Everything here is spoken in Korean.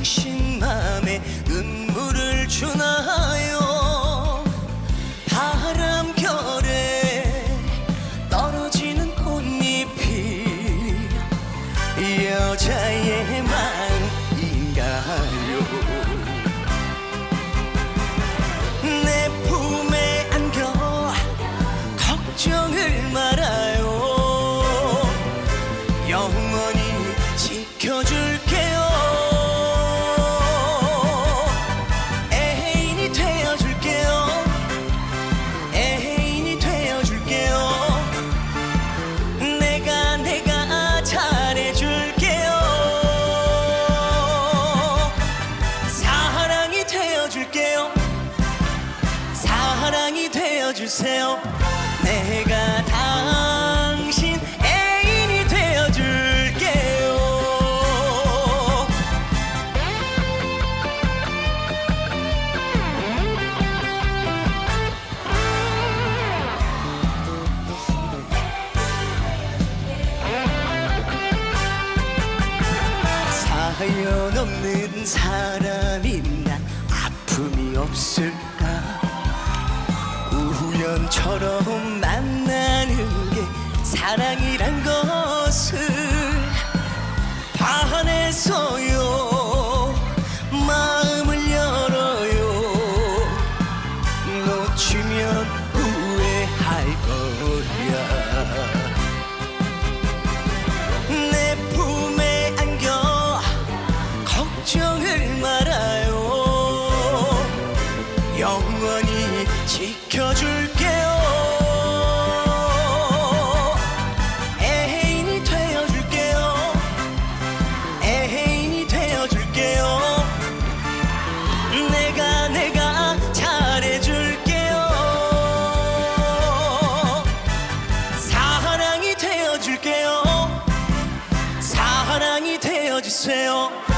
당신 맘에 눈물을 주나요? 바람결에 떨어지는 꽃잎이 여자의 마음인가요? 내 품에 안겨 걱정을 말아요. 영원히 지켜줄 되어주세요. 내가 당신 애인이 되어줄게요. 사연 없는 사람인 난 아픔이 없을까 우연처럼 만나는 게 사랑이란 것을 반해서요. 마음을 열어요. 놓치면 후회할 거야. 내 품에 안겨 걱정을 말아요. 영원히 지켜줄 되어주세요